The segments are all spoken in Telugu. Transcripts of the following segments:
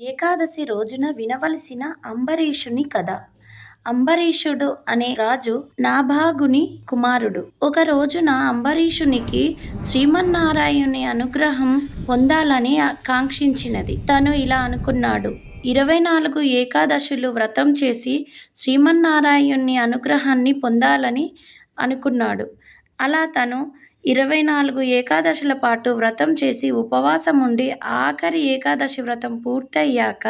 ఏకాదశి రోజున వినవలసిన అంబరీషుని కథ అంబరీషుడు అనే రాజు నాభాగుని కుమారుడు. ఒక రోజున అంబరీషునికి శ్రీమన్నారాయణుని అనుగ్రహం పొందాలని కాంక్షించినది. తను ఇలా అనుకున్నాడు. ఇరవై నాలుగు ఏకాదశులు వ్రతం చేసి శ్రీమన్నారాయణుని అనుగ్రహాన్ని పొందాలని అనుకున్నాడు. అలా తను ఇరవై నాలుగు ఏకాదశుల పాటు వ్రతం చేసి ఉపవాసం ఉండి ఆఖరి ఏకాదశి వ్రతం పూర్తయ్యాక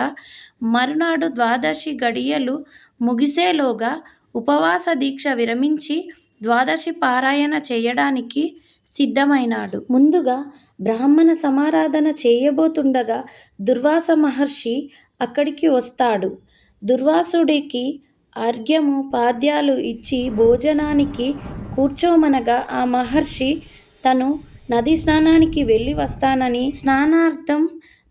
మరునాడు ద్వాదశి గడియలు ముగిసేలోగా ఉపవాస దీక్ష విరమించి ద్వాదశి పారాయణ చేయడానికి సిద్ధమైనాడు. ముందుగా బ్రాహ్మణ సమారాధన చేయబోతుండగా దుర్వాస మహర్షి అక్కడికి వస్తాడు. దుర్వాసుడికి అర్ఘ్యము పాద్యాలు ఇచ్చి భోజనానికి కూర్చోమనగా ఆ మహర్షి తను నదీ స్నానానికి వెళ్ళి వస్తానని స్నానార్థం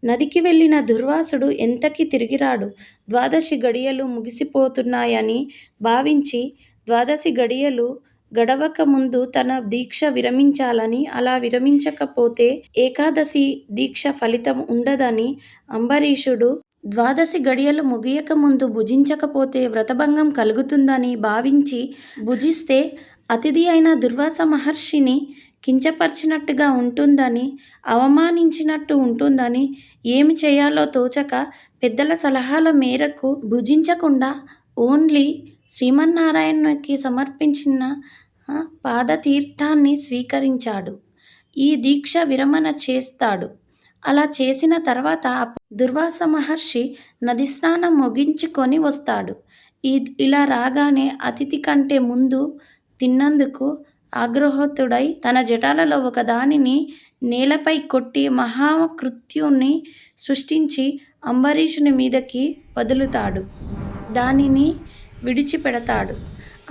నదికి వెళ్ళిన దుర్వాసుడు ఎంతకి తిరిగిరాడు. ద్వాదశి గడియలు ముగిసిపోతున్నాయని భావించి ద్వాదశి గడియలు గడవక ముందు తన దీక్ష విరమించాలని, అలా విరమించకపోతే ఏకాదశి దీక్ష ఫలితం ఉండదని అంబరీషుడు ద్వాదశి గడియలు ముగియక ముందు భుజించకపోతే వ్రతభంగం కలుగుతుందని భావించి భుజిస్తే అతిథి అయిన దుర్వాస మహర్షిని కించపరిచినట్టుగా ఉంటుందని, అవమానించినట్టు ఉంటుందని ఏమి చేయాలో తోచక పెద్దల సలహాల మేరకు భుజించకుండా ఓన్లీ శ్రీమన్నారాయణకి సమర్పించిన పాదతీర్థాన్ని స్వీకరించాడు. ఈ దీక్ష విరమణ చేస్తాడు. అలా చేసిన తర్వాత దుర్వాస మహర్షి నది స్నానం ముగించుకొని వస్తాడు. ఇలా రాగానే అతిథి కంటే ముందు తిన్నందుకు ఆగ్రహోతుడై తన జటాలలో ఒక దానిని నేలపై కొట్టి మహాకృత్యుని సృష్టించి అంబరీషుని మీదకి వదులుతాడు. దానిని విడిచిపెడతాడు.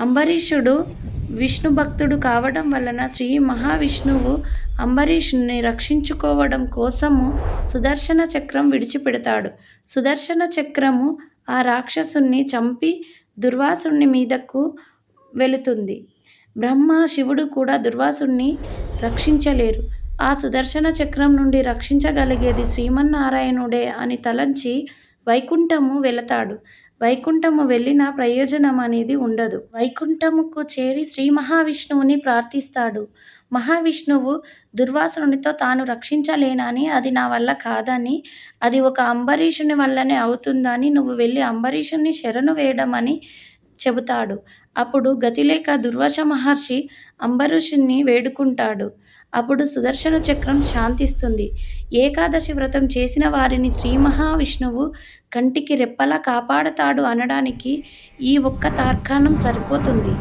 అంబరీషుడు విష్ణు భక్తుడు కావడం వలన శ్రీ మహావిష్ణువు అంబరీషుని రక్షించుకోవడం కోసము సుదర్శన చక్రం విడిచిపెడతాడు. సుదర్శన చక్రము ఆ రాక్షసుని చంపి దుర్వాసుని మీదకు వెళుతుంది. బ్రహ్మ, శివుడు కూడా దుర్వాసుని రక్షించలేరు. ఆ సుదర్శన చక్రం నుండి రక్షించగలిగేది శ్రీమన్నారాయణుడే అని తలంచి వైకుంఠము వెళతాడు. వైకుంఠము వెళ్ళిన ప్రయోజనం అనేది ఉండదు. వైకుంఠముకు చేరి శ్రీ మహావిష్ణువుని ప్రార్థిస్తాడు. మహావిష్ణువు దుర్వాసునితో తాను రక్షించలేనని, అది నా వల్ల కాదని, అది ఒక అంబరీషుని వల్లనే అవుతుందని నువ్వు వెళ్ళి అంబరీషుని శరణు వేయడం అని చెబుతాడు. అప్పుడు గతిలేక దుర్వాస మహర్షి అంబరీషుణ్ణి వేడుకుంటాడు. అప్పుడు సుదర్శన చక్రం శాంతిస్తుంది. ఏకాదశి వ్రతం చేసిన వారిని శ్రీ మహావిష్ణువు కంటికి రెప్పలా కాపాడతాడు అనడానికి ఈ ఒక్క తార్కాణం సరిపోతుంది.